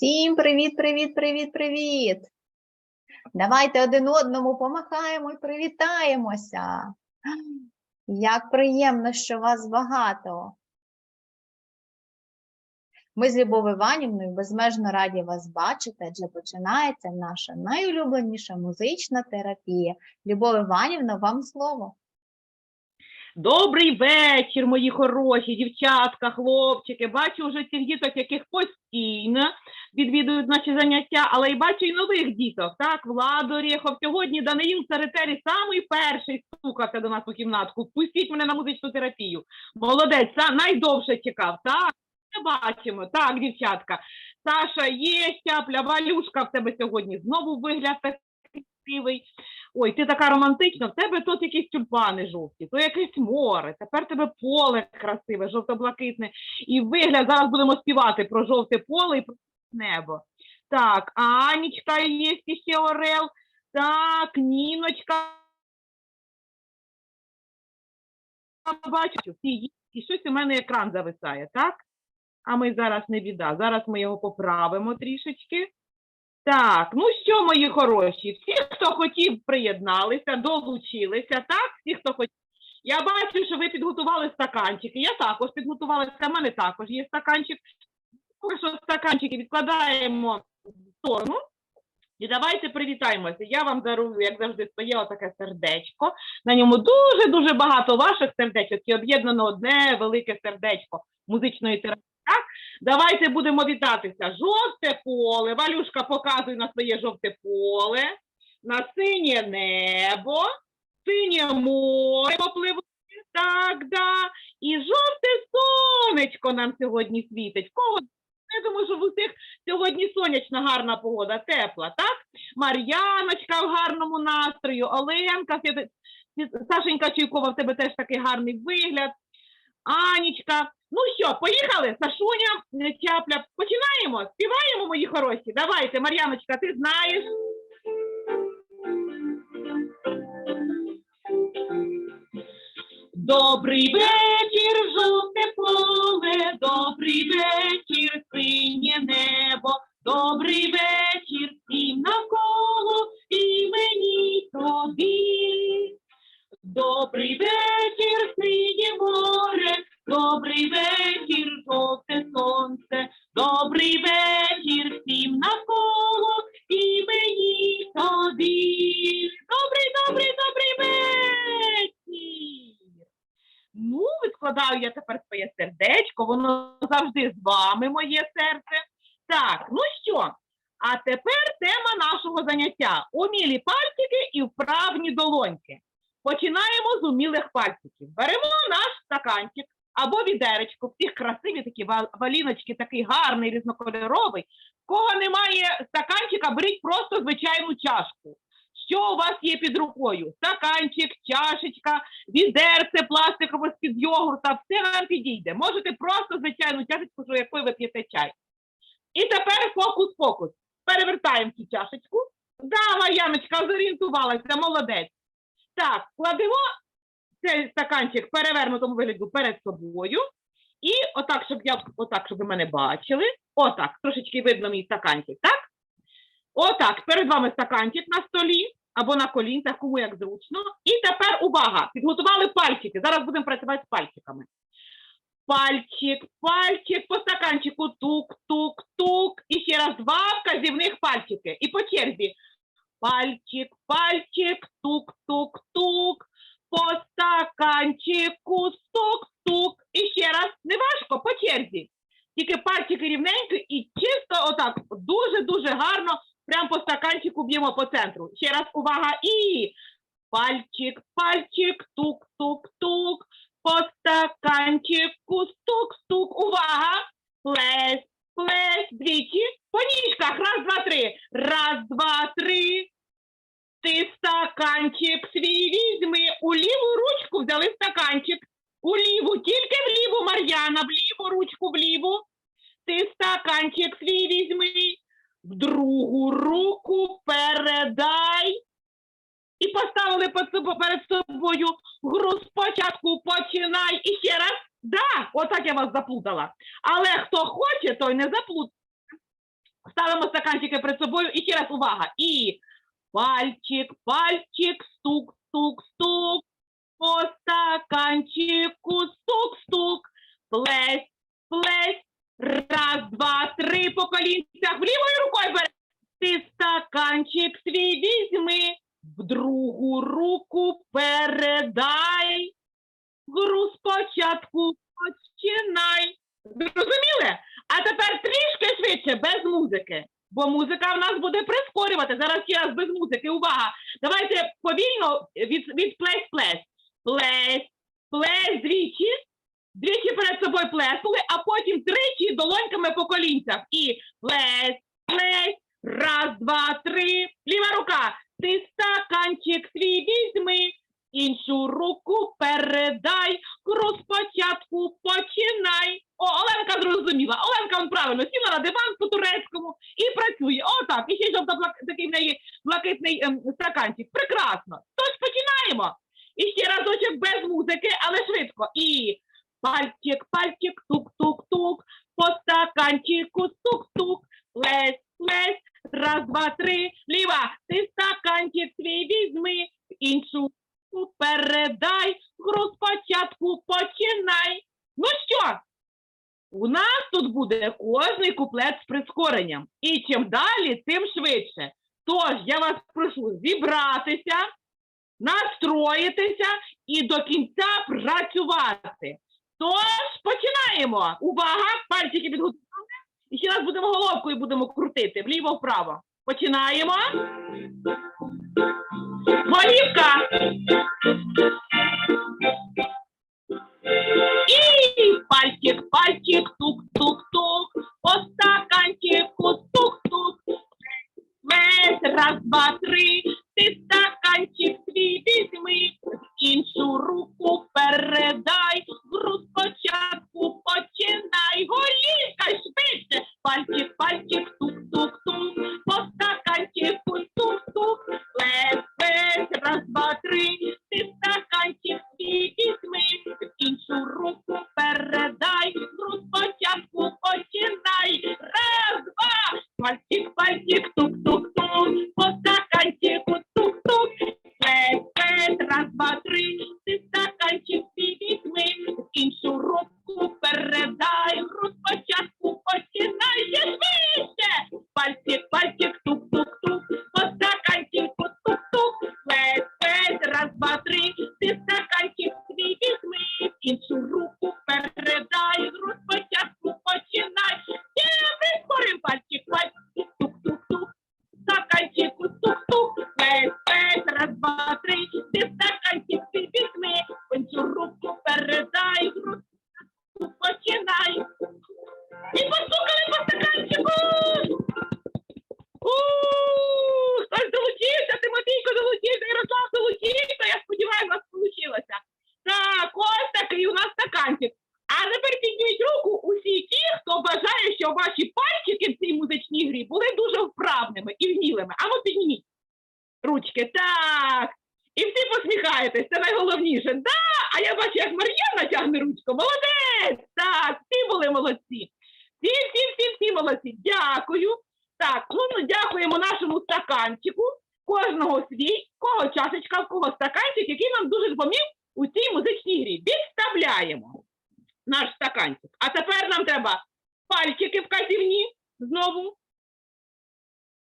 Всім привіт, привіт, привіт, привіт. Давайте один одному помахаємо і привітаємося. Як приємно, що вас багато. Ми з Любов'ю Іванівною безмежно раді вас бачити, адже починається наша найулюбленіша музична терапія. Любов Іванівна, вам слово. Добрий вечір, мої хороші дівчатка, хлопчики. Бачу вже цих діток, яких постійно відвідують наші заняття, але й бачу і нових діток. Так, Влад Орєхов. Сьогодні Даниїл Царетері самий перший стукався до нас у кімнатку. Пустіть мене на музичну терапію. Молодець, найдовше чекав. Так, ми бачимо. Так, дівчатка. Саша є, Тяпля, Валюшка в тебе сьогодні. Знову вигляд такий красивий. Ой, ти така романтична, в тебе тут якісь тюльпани жовті, то якесь море, тепер тебе поле красиве, жовто-блакитне. І вигляд зараз будемо співати про жовте поле і про небо. Так, Анічка є ще Орел. Так, Ніночка. Бачу, і щось у мене екран зависає, так? А ми зараз не біда. Зараз ми його поправимо трішечки. Так, ну що, мої хороші, всі, хто хотів, приєдналися, долучилися, так? Всі, хто хотів. Я бачу, що ви підготували стаканчики. Я також підготувала, в мене також є стаканчик. Що стаканчики відкладаємо в сторону. І давайте привітаємося. Я вам дарую, як завжди, своє отаке сердечко. На ньому дуже-дуже багато ваших сердечок і об'єднано одне велике сердечко музичної терапії. Давайте будемо вітатися. Жовте поле. Валюшка показує на своє жовте поле, на синє небо, синє море попливає. Так, да. І жовте сонечко нам сьогодні світить. Кого? Я думаю, що в усіх сьогодні сонячна гарна погода, тепла, так? Мар'яночка в гарному настрою, Оленка, Сашенька Чуйкова, в тебе теж такий гарний вигляд. Анічка. Ну що, поїхали? Сашуня, е, Чапля. Починаємо? Співаємо, мої хороші. Давайте, Мар'яночка, ти знаєш. Добрий вечір, стаканчик або відеречко, всіх красиві такі валіночки, такий гарний, різнокольоровий. В кого немає стаканчика, беріть просто звичайну чашку. Що у вас є під рукою? Стаканчик, чашечка, відерце пластикове з-під йогурта, все вам підійде. Можете просто звичайну чашечку, з якої ви п'єте чай. І тепер фокус-фокус. Перевертаємо цю чашечку. Да, Яночка, зорієнтувалася, молодець. Так, кладемо цей стаканчик перевернутому вигляді перед собою. І отак, щоб я отак, щоб ви мене бачили. Отак, трошечки видно мій стаканчик, так? Отак, перед вами стаканчик на столі або на колінцях, кому як зручно. І тепер увага! Підготували пальчики. Зараз будемо працювати з пальчиками. Пальчик, пальчик по стаканчику, тук, тук, тук. І ще раз два вказівних пальчики. І по черзі. Пальчик, пальчик, тук, тук, тук. По стаканчику стук, стук. І ще раз. Не важко, по черзі. Тільки пальчики рівненько і чисто отак, дуже-дуже гарно, прямо по стаканчику б'ємо по центру. Ще раз увага і пальчик, пальчик, тук, тук, тук. По стаканчику стук, стук. Увага! Плесь, плесь, двічі. По ніжках. Раз, два, три. Раз, два, три. Ти стаканчик свій візьми. У ліву ручку взяли стаканчик. У ліву, тільки в ліву, Мар'яна, в ліву ручку, в ліву. Ти стаканчик свій візьми. В другу руку передай. І поставили перед собою гру спочатку починай і ще раз. Да, отак я вас заплутала. Але хто хоче, той не заплутає. ставимо стаканчики перед собою. І ще раз увага. І пальчик, пальчик, стук, стук, стук. По стаканчику стук, стук. Плесь, плесь. Раз, два, три по колінцях. Лівою рукою бере. Ти стаканчик свій візьми. В другу руку передай. Гру спочатку починай. Зрозуміли? А тепер трішки швидше, без музики. Бо музика в нас буде прискорювати. Зараз ще раз без музики. Увага! Давайте повільно від, від плесь плесь. Плесь, плесь двічі. Двічі перед собою плеснули, а потім тричі долоньками по колінцях. І плесь, плесь. Раз, два, три. Ліва рука. Ти стаканчик свій візьми. Іншу руку передай, гру спочатку починай. О, Оленка зрозуміла. Оленка он правильно сіла на диван по-турецькому і працює. О, так, і ще жовто такий в неї блакитний ем, стаканчик. Прекрасно. Тож починаємо. І ще разочок без музики, але швидко. І пальчик, пальчик, тук-тук-тук, по стаканчику стук-стук, плесь, плесь, раз, два, три, ліва, ти стаканчик свій візьми, іншу руку передай, гру спочатку починай. Ну що? У нас тут буде кожний куплет з прискоренням. І чим далі, тим швидше. Тож я вас прошу зібратися, настроїтися і до кінця працювати. Тож починаємо. Увага! Пальчики підготували. І ще раз будемо головкою будемо крутити вліво-вправо. Починаємо.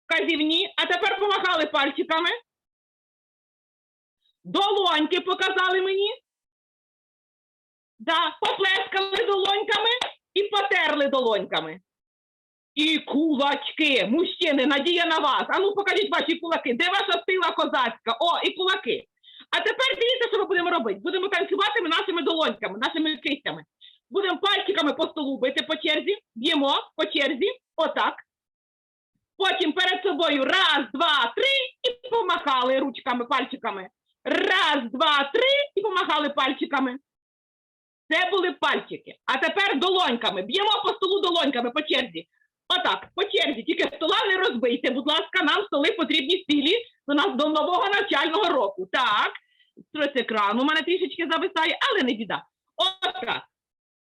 Вказівні. А тепер помахали пальчиками. Долоньки показали мені. Да, поплескали долоньками і потерли долоньками. І кулачки. Мужчини, надія на вас. А ну покажіть ваші кулаки. Де ваша сила козацька? О, і кулаки. А тепер дивіться, що ми будемо робити. Будемо танцювати нашими долоньками, нашими кистями. Будемо пальчиками по столу бити по черзі, б'ємо по черзі, отак. Потім перед собою раз, два, три і помахали ручками, пальчиками. Раз, два, три і помахали пальчиками. Це були пальчики. А тепер долоньками. Б'ємо по столу долоньками по черзі. Отак, по черзі, тільки стола не розбийте. Будь ласка, нам столи потрібні стілі до нас до нового навчального року. Так, щось екран у мене трішечки зависає, але не біда. Отак.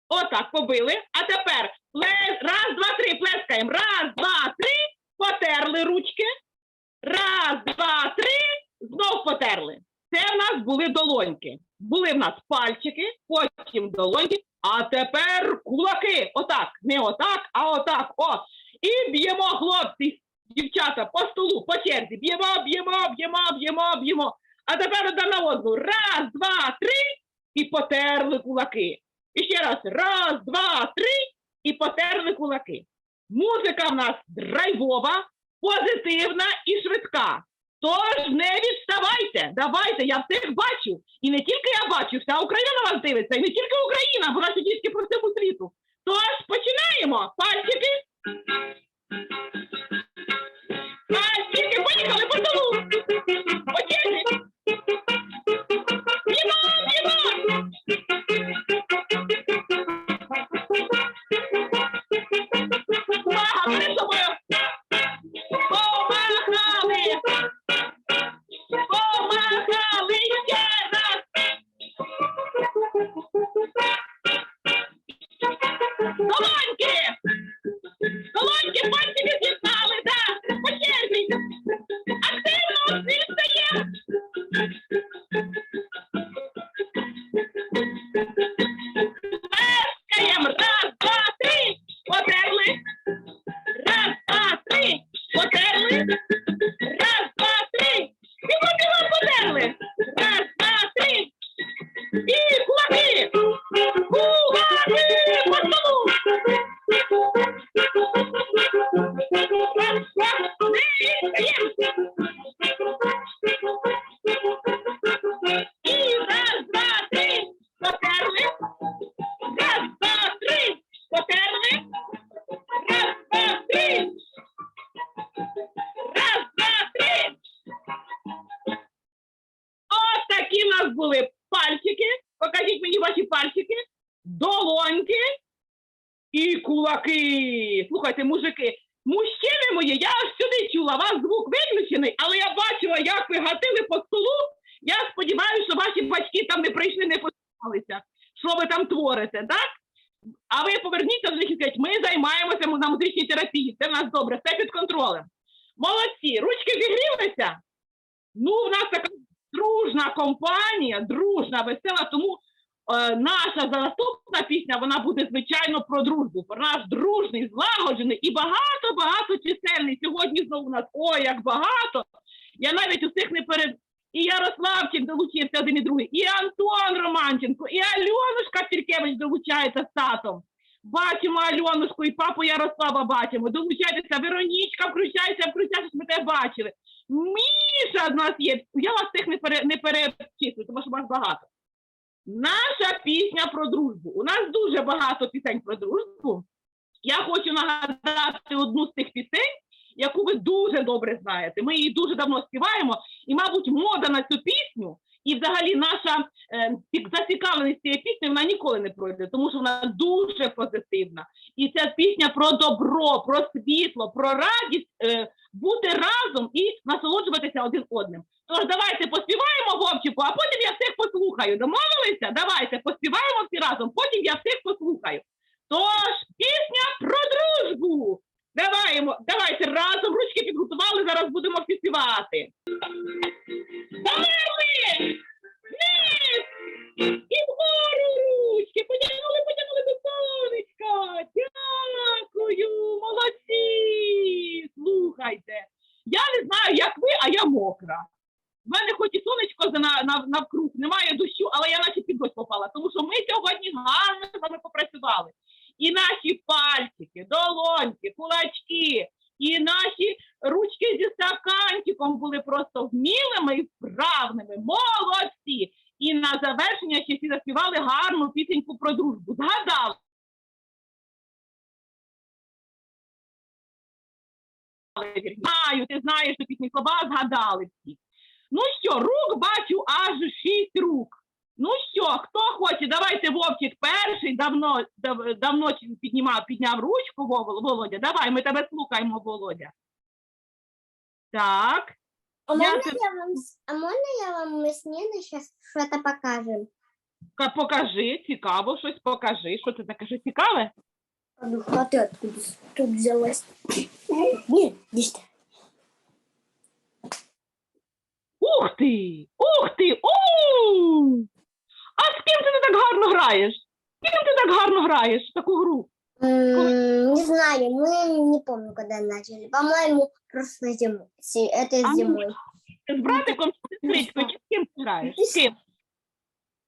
Отак побили. А тепер плес, раз, два, три, плескаємо. Раз, два, три. Потерли ручки. Раз, два, три. Знов потерли. Це в нас були долоньки. Були в нас пальчики, потім долоньки, а тепер кулаки. Отак. Не отак, а отак. О. І б'ємо хлопці, дівчата, по столу, по черзі. Б'ємо, б'ємо, б'ємо, б'ємо, б'ємо. А тепер одна на одну. Раз, два, три. І потерли кулаки. І ще раз. Раз, два, три. І потерли кулаки. Музика в нас драйвова, позитивна і швидка. Тож не відставайте, давайте, я всіх бачу. І не тільки я бачу, вся Україна на вас дивиться, і не тільки Україна, бо наші дітки по всьому світу. Тож починаємо. Пальчики. Пальчики, поїхали по столу. І. Слухайте, мужики, мужчини мої, я аж сюди чула, вас звук виключений, але я бачила, як ви гатили по столу. Я сподіваюся, що ваші батьки там не прийшли, не посміялися, що ви там творите, так? А ви поверніться до них і скажіть, ми займаємося на музичній терапії. Це в нас добре, все під контролем. Молодці, ручки зігрілися. Ну, в нас така дружна компанія, дружна, весела, тому е, наша наступна пісня вона буде звичайно про дружбу, про наш дружний, злагоджений і багато-багато чисельний. Сьогодні знову у нас ой, як багато. Я навіть усіх не перед. І Ярославчик долучився один і другий, і Антон Романченко, і Альонушка Фіркевич долучається з татом. Бачимо Альонушку і папу Ярослава бачимо. Долучайтеся, Веронічка, включайся, включайся, щоб ми тебе бачили. Міша в нас є. Я вас цих не, пере, не перечислю, тому що вас багато. Наша пісня про дружбу. У нас дуже багато пісень про дружбу. Я хочу нагадати одну з тих пісень, яку ви дуже добре знаєте. Ми її дуже давно співаємо, і, мабуть, мода на цю пісню, і взагалі наша е, цік- зацікавленість цією піснею вона ніколи не пройде, тому що вона дуже позитивна. І ця пісня про добро, про світло, про радість е, бути разом і насолоджуватися один одним. Тож давайте поспіваємо Вовчику, а потім я всіх послухаю. Домовилися? Давайте поспіваємо всі разом, потім я всіх послухаю. Тож пісня про дружбу. Даваємо, давайте разом ручки підготували, зараз будемо співати. Замерли! Вниз! І вгору ручки! Потягнули, потягнули до сонечка! Дякую! Молодці! Слухайте! Я не знаю, як ви, а я мокра. В мене хоч і сонечко на, на, навкруг, немає дощу, але я наче під дощ попала, тому що ми сьогодні гарно з вами попрацювали. І наші пальчики, долоньки, кулачки, і наші ручки зі стаканчиком були просто вмілими і вправними. Молодці! І на завершення ще всі заспівали гарну пісеньку про дружбу. Згадали. Знаю, ти знаєш, що пісні слова згадали всі. Ну що, рук бачу аж шість рук. Ну що, хто хоче? Давайте Вовчик перший. Давно дав, давно піднімав, підняв ручку Володя. Давай, ми тебе слухаємо, Володя. Так. А можна, це- я вам, с- а можна я вам ми зараз щось покажемо? Ка- Покажи, цікаво, щось покажи. Що це таке? Що цікаве? Ну, а ты откуда тут взялась? Нет, здесь Ух ти! Ух ти! у А з ким ти так гарно граєш? З ким ти так гарно граєш в таку гру? М, Не знаю, мы не помню, когда начали. По-моему, прошлой зимой. Си- Это А, ну, зимой. З братиком, з сестричкою, чи з ким ти граєш? З ким?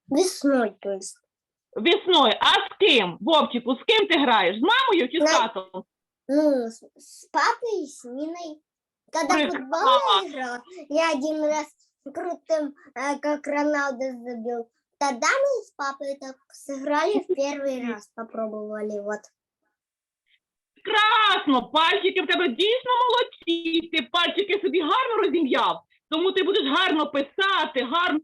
Весной, то есть. Весною. А з ким? Вовчику, з ким ти граєш? З мамою чи з На- татом? Ну, с, с папой и с Ниной. Когда в Прекрасно. футбол я играла, я один раз крутым, э, как Роналдо забил. Тогда мы с папой так сыграли в первый раз, попробовали. Вот. Прекрасно! Пальчики в тебе дійсно молодці. Ти пальчики собі гарно розім'яв. Тому ти будеш гарно писати, гарно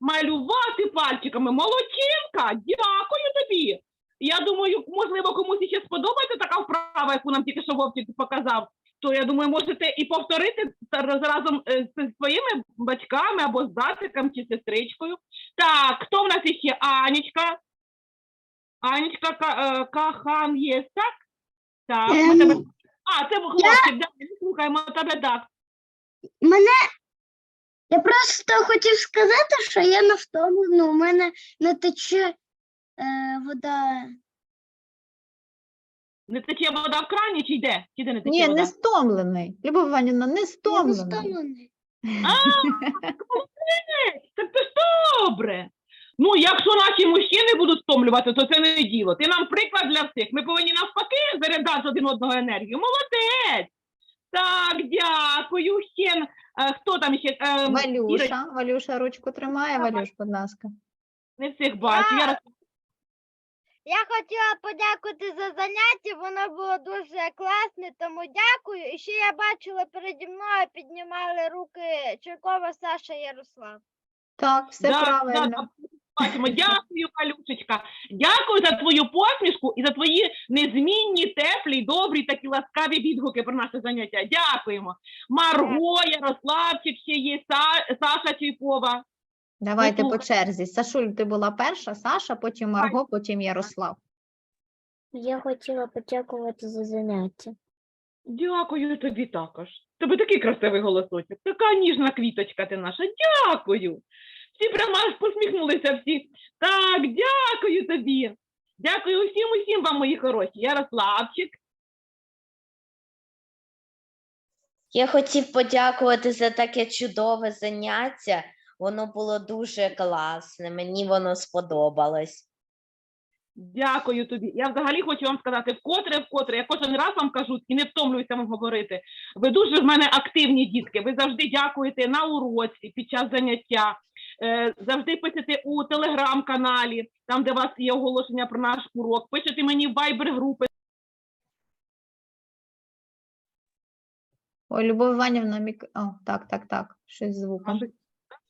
малювати пальчиками. Молодчинка! Дякую тобі! Я думаю, можливо, комусь ще сподобається така вправа, яку нам тільки що Вовчик показав. То я думаю, можете і повторити разом е, з своїми батьками або з братиком чи сестричкою. Так, хто в нас іще? Анічка. Анічка е, Кахан є, так? Так, ми Ем, тебе. А, це хлопчик, да, слухаємо тебе так. Мене я просто хотів сказати, що я не втомлена, у мене не тече е, вода. Не тече вода в крані чи йде? Чи де не тече Ні, вода? не стомлений. Любов Іванівна, не стомлений. Так це ж добре. Ну, якщо наші мужчини будуть стомлювати, то це не діло. Ти нам приклад для всіх. Ми повинні навпаки заряджати один одного енергію. Молодець! Так, дякую. Ще е, хто там ще? Е, Валюша, Валюша ручку тримає, Валюш, будь ласка. не всіх бачу. Я роз- Я хотіла подякувати за заняття, воно було дуже класне, тому дякую. І ще я бачила переді мною піднімали руки Чиркова Саша Ярослав. Так, все Да, правильно. да, бачимо. Дякую, Валюшечка. Дякую за твою посмішку і за твої незмінні, теплі, добрі такі ласкаві відгуки про наше заняття. Дякуємо. Марго, Ярославчик ще є, Са- Саша Чайкова. Давайте по черзі. Сашуль, ти була перша, Саша, потім Марго, потім Ярослав. Я хотіла подякувати за заняття. Дякую тобі також. Тебе такий красивий голосочок, така ніжна квіточка ти наша. Дякую. Всі прямо аж посміхнулися всі. Так, дякую тобі. Дякую усім, усім вам, мої хороші. Ярославчик. Я хотів подякувати за таке чудове заняття. Воно було дуже класне. Мені воно сподобалось. Дякую тобі. Я взагалі хочу вам сказати вкотре, вкотре. Я кожен раз вам кажу і не втомлююся вам говорити. Ви дуже в мене активні дітки. Ви завжди дякуєте на уроці під час заняття. Е, завжди пишете у телеграм-каналі, там де у вас є оголошення про наш урок. Пишете мені в вайбер-групи. Ой, Любов Іванівна, мік... О, так, так, так, щось з звуком.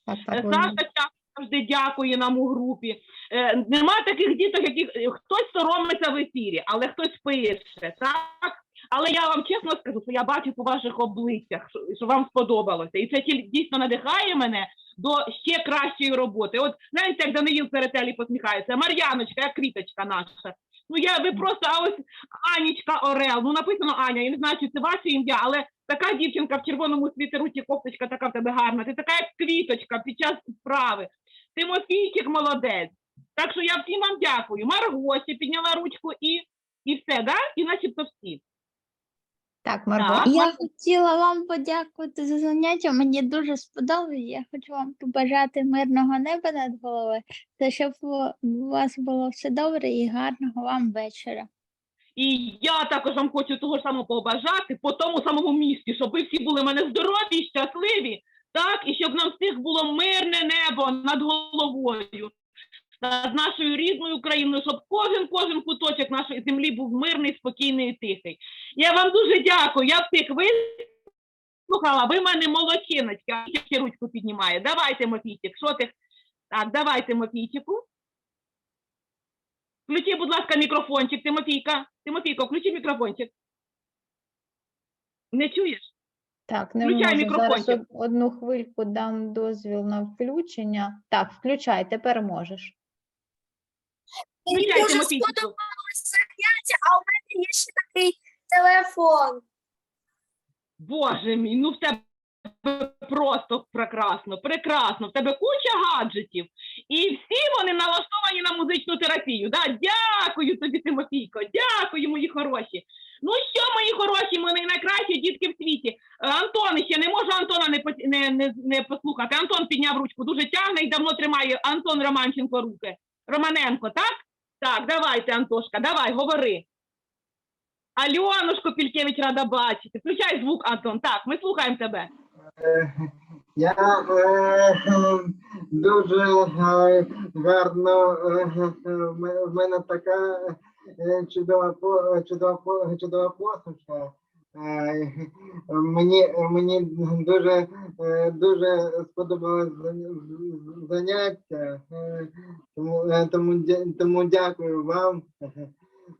Наші Так, Е, так, Саша завжди дякує нам у групі. Е, нема таких діток, які хтось соромиться в ефірі, але хтось пише, так? Але я вам чесно скажу, що я бачу по ваших обличчях, що, що вам сподобалося. І це дійсно надихає мене до ще кращої роботи. От знаєте, як Даниїл Перетелі посміхається, Мар'яночка, як квіточка наша. Ну я ви просто, а ось Анічка Орел. Ну написано Аня, я не знаю, чи це ваше ім'я, але така дівчинка в червоному світеруті, кофточка така в тебе гарна. Ти така як квіточка під час справи. Тимофійчик молодець. Так що я всім вам дякую. Марго ще підняла ручку і, і все, да? І начебто всі. Так, Марго. Так. Я хотіла вам подякувати за заняття. Мені дуже сподобалось. Я хочу вам побажати мирного неба над головою, та щоб у у вас було все добре і гарного вам вечора. І я також вам хочу того самого побажати по тому самому місці, щоб ви всі були в мене здорові, і щасливі, так, і щоб нам всіх було мирне небо над головою, над нашою рідною Україною, щоб кожен кожен куточок нашої землі був мирний, спокійний і тихий. Я вам дуже дякую. Я всіх вислухала. Ви мене молодчиночки. А ще ручку піднімає. Давайте, Мафійчик, що ти? Так, давайте, Мафійчику. Включи, будь ласка, мікрофончик, Тимофійка. Тимофійко, включи мікрофончик. Не чуєш? Так, не Включай можу. Зараз мікрофончик. од- одну хвильку дам дозвіл на включення. Так, включай, тепер можеш. Включай, Тимофійчику. заняття, а у мене є ще такий телефон. Боже мій, ну в тебе просто прекрасно, прекрасно. В тебе куча гаджетів, і всі вони налаштовані на музичну терапію. Да? Дякую тобі, Тимофійко, дякую, мої хороші. Ну що, мої хороші, мої найкращі дітки в світі. Е, Антон, ще не можу Антона не, не, не, не послухати. Антон підняв ручку, дуже тягне і давно тримає Антон Романченко руки. Романенко, так? Так, давайте, Антошка, давай, говори. Альонушку Пількевич рада бачити. Включай звук, Антон. Так, ми слухаємо тебе. Я е, дуже е, гарно, е, в мене- така чудова, чудова, чудова посмішка. Е, Мені, мені дуже, дуже сподобалось заняття, тому, тому дякую вам.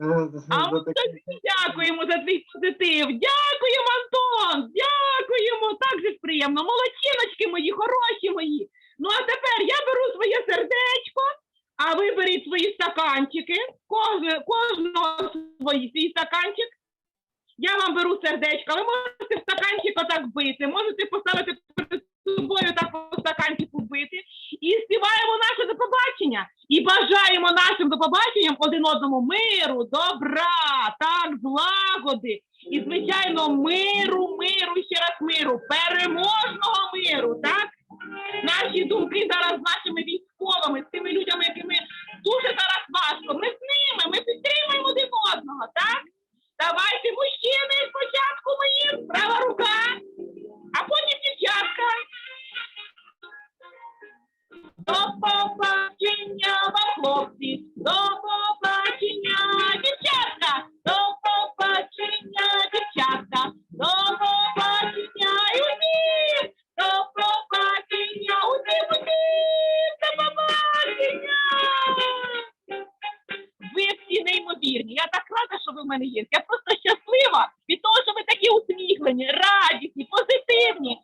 Е, А ми тобі дякуємо за твій позитив. Дякуємо, Антон! Дякуємо! Так же ж приємно. Молодчиночки мої, хороші мої. Ну а тепер я беру своє сердечко, а ви беріть свої стаканчики. Кожне, кожного свій, свій стаканчик. Я вам беру сердечко. Ви можете в стаканчик отак бити, можете поставити перед собою так по стаканчику бити. І співаємо наше до побачення. І бажаємо нашим до побаченням один одному миру, добра, так, злагоди. І, звичайно, миру, миру, ще раз миру, переможного миру, так? Наші думки зараз з нашими військовими, з тими людьми, якими дуже зараз важко. Ми з ними, ми підтримуємо один одного, так? Давайте, мужчини, спочатку мої, права рука, а потім дівчатка. До побачення, вам, хлопці, до побачення, дівчатка, до побачення, дівчатка, до побачення, усім, до побачення, усім, усім, до побачення. Ви всі неймовірні. Я так рада, що ви в мене є. Я просто щаслива від того, що ви такі усміхлені, радісні, позитивні.